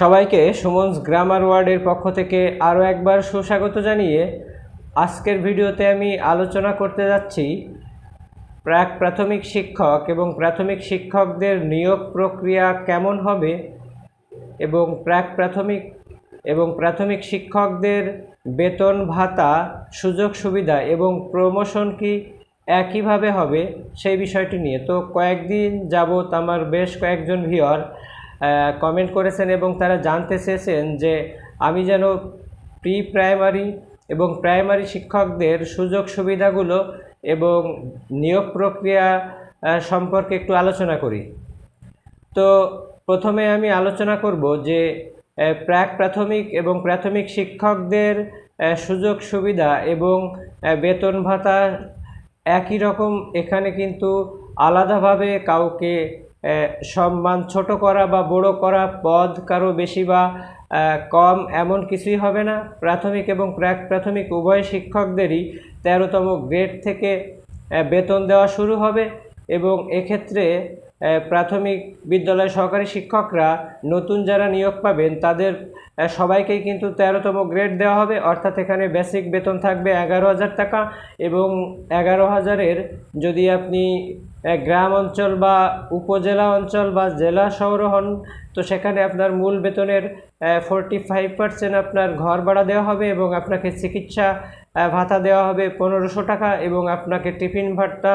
সবাইকে সুমনস গ্রামার ওয়ার্ডের পক্ষ থেকে আরও একবার সুস্বাগত জানিয়ে আজকের ভিডিওতে আমি আলোচনা করতে যাচ্ছি প্রাক প্রাথমিক শিক্ষক এবং প্রাথমিক শিক্ষকদের নিয়োগ প্রক্রিয়া কেমন হবে এবং প্রাক প্রাথমিক এবং প্রাথমিক শিক্ষকদের বেতন, ভাতা, সুযোগ সুবিধা এবং প্রমোশন কি একইভাবে হবে সেই বিষয়টি নিয়ে। তো কয়েকদিন যাবৎ আমার বেশ কয়েকজন ভিওর কমেন্ট করেছেন এবং তারা জানতে চেয়েছেন যে আমি যেন প্রি প্রাইমারি এবং প্রাইমারি শিক্ষকদের সুযোগ সুবিধাগুলো এবং নিয়োগ প্রক্রিয়া সম্পর্কে একটু আলোচনা করি। তো প্রথমে আমি আলোচনা করব যে প্রাক প্রাথমিক এবং প্রাথমিক শিক্ষকদের সুযোগ সুবিধা এবং বেতন ভাতা একই রকম, এখানে কিন্তু আলাদাভাবে কাউকে সম্মান ছোট করা বা বড় করা, পদ কারও বেশি বা কম এমন কিছুই হবে না। প্রাথমিক এবং প্রাক, প্রাথমিক উভয় শিক্ষকদেরই তেরোতম গ্রেড থেকে বেতন দেওয়া শুরু হবে এবং এক্ষেত্রে প্রাথমিক বিদ্যালয় সহকারী শিক্ষকরা নতুন যারা নিয়োগ পাবেন, তাদের সবাইকেই কিন্তু তেরোতম গ্রেড দেওয়া হবে। অর্থাৎ এখানে বেসিক বেতন থাকবে এগারো হাজার টাকা এবং এগারো হাজারের যদি আপনি গ্রাম অঞ্চল বা উপজেলা অঞ্চল বা জেলা শহর হন, তো সেখানে আপনার মূল বেতনের ফোরটি ফাইভ পার্সেন্ট আপনার ঘর ভাড়া দেওয়া হবে এবং আপনাকে চিকিৎসা ভাতা দেওয়া হবে পনেরোশো টাকা এবং আপনাকে টিফিন ভাতা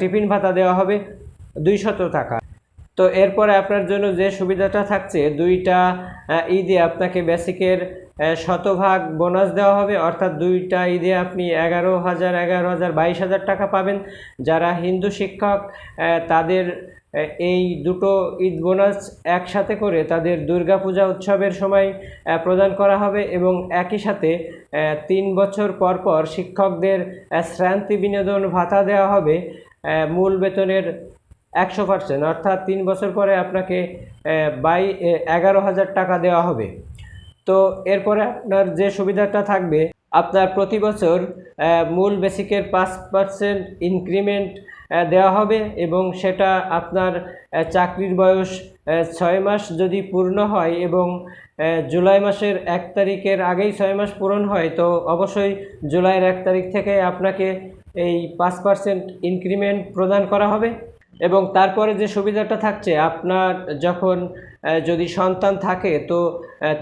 টিফিন ভাতা দেওয়া হবে। দুইশত টাকা। তো এরপরে আপনার জন্য যে সুবিধাটা থাকছে, দুইটা ঈদে আপনাকে বেসিকের শতভাগ বোনাস দেওয়া হবে। অর্থাৎ দুইটা ঈদে আপনি এগারো হাজার এগারো হাজার, বাইশ হাজার টাকা পাবেন। যারা হিন্দু শিক্ষক তাদের এই দুটো ঈদ বোনাস একসাথে করে তাদের দুর্গাপূজা উৎসবের সময় প্রদান করা হবে এবং একই সাথে তিন বছর পর পর শিক্ষকদের শ্রান্তি বিনোদন ভাতা দেওয়া হবে। মূল বেতনের একশো পার্সেন্ট অর্থাৎ তিন বছর পরে আপনাকে বাই এগারো হাজার টাকা দেওয়া হবে। তো এরপরে আপনার যে সুবিধাটা থাকবে, আপনার প্রতি বছর মূল বেসিকের পাঁচ পার্সেন্ট ইনক্রিমেন্ট দেওয়া হবে এবং সেটা আপনার চাকরির বয়স ছয় মাস যদি পূর্ণ হয় এবং জুলাই মাসের এক তারিখের আগেই ছয় মাস পূরণ হয়, তো অবশ্যই জুলাইয়ের এক তারিখ থেকে আপনাকে এই পাঁচ পার্সেন্ট ইনক্রিমেন্ট প্রদান করা হবে। এবং তারপরে যে সুবিধাটা থাকছে, আপনার যখন যদি সন্তান থাকে, তো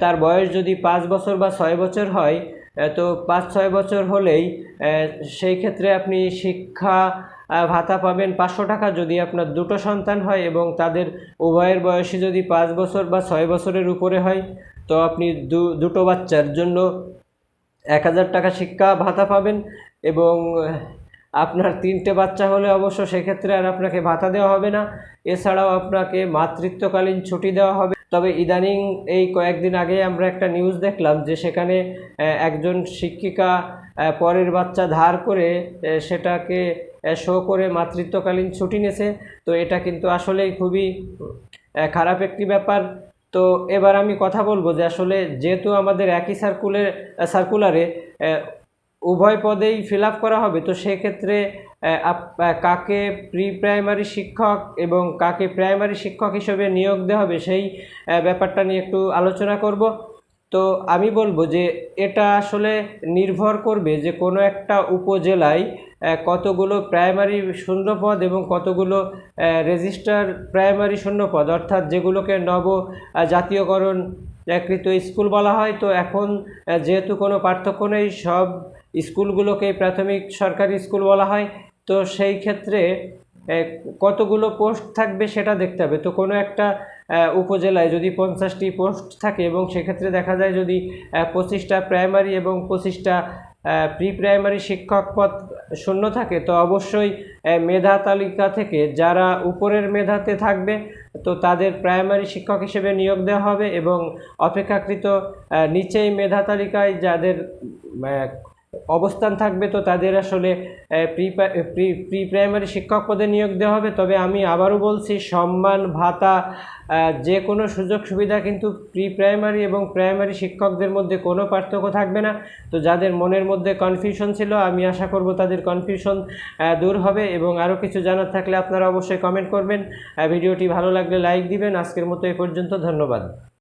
তার বয়স যদি পাঁচ বছর বা ছয় বছর হয় তো পাঁচ ছয় বছর হলেই সেই ক্ষেত্রে আপনি শিক্ষা ভাতা পাবেন পাঁচশো টাকা যদি আপনার দুটো সন্তান হয় এবং তাদের উভয়ের বয়সী যদি পাঁচ বছর বা ছয় বছরের উপরে হয়, তো আপনি দু, দুটো বাচ্চার জন্য এক হাজার টাকা শিক্ষা ভাতা পাবেন এবং আপনার তিনটে বাচ্চা হলে অবশ্য সেক্ষেত্রে আর আপনাকে ভাতা দেওয়া হবে না। এছাড়াও আপনাকে মাতৃত্বকালীন ছুটি দেওয়া হবে। তবে ইদানিং এই কয়েকদিন আগে আমরা একটা নিউজ দেখলাম যে সেখানে একজন শিক্ষিকা পরের বাচ্চা ধার করে সেটাকে শো করে মাতৃত্বকালীন ছুটি নেছে তো এটা কিন্তু আসলেই খুবই খারাপ একটি ব্যাপার। তো এবার আমি কথা বলব যে আসলে যেহেতু আমাদের একই সার্কুলের সার্কুলারে উভয় পদেই ফিল করা হবে, তো সেক্ষেত্রে কাকে প্রি প্রাইমারি শিক্ষক এবং কাকে প্রাইমারি শিক্ষক হিসেবে নিয়োগ দেওয়া হবে সেই ব্যাপারটা নিয়ে একটু আলোচনা করব। তো আমি বলব যে এটা আসলে নির্ভর করবে যে কোনো একটা উপজেলায় কতগুলো প্রাইমারি শূন্যপদ এবং কতগুলো রেজিস্টার প্রাইমারি শূন্যপদ, অর্থাৎ যেগুলোকে নব জাতীয়করণ কৃত স্কুল বলা হয়, তো এখন যেহেতু কোনো পার্থক্য নেই, সব স্কুলগুলোকে প্রাথমিক সরকারি স্কুল বলা হয়, তো সেই ক্ষেত্রে কতগুলো পোস্ট থাকবে সেটা দেখতে হবে। তো কোনো একটা উপজেলায় যদি পঞ্চাশটি পোস্ট থাকে এবং সেক্ষেত্রে দেখা যায় যদি পঁচিশটা প্রাইমারি এবং পঁচিশটা প্রি প্রাইমারি শিক্ষক পদ শূন্য থাকে, তো অবশ্যই মেধা তালিকা থেকে যারা উপরের মেধাতে থাকবে, তো তাদের প্রাইমারি শিক্ষক হিসেবে নিয়োগ দেওয়া হবে এবং অপেক্ষাকৃত নিচেই মেধা তালিকায় যাদের অবস্থান থাকবে তো তাদের আসলে প্রি প্রি প্রাইমারি শিক্ষক পদে নিয়োগ দেওয়া হবে। তবে আমি আবারও বলছি, সম্মান, ভাতা যে কোনো সুযোগ সুবিধা কিন্তু প্রি প্রাইমারি এবং প্রাইমারি শিক্ষকদের মধ্যে কোনো পার্থক্য থাকবে না। তো যাদের মনের মধ্যে কনফিউশন ছিল, আমি আশা করব তাদের কনফিউশন দূর হবে এবং আরও কিছু জানার থাকলে আপনারা অবশ্যই কমেন্ট করবেন। ভিডিওটি ভালো লাগলে লাইক দিবেন। আজকের মতো এ পর্যন্ত, ধন্যবাদ।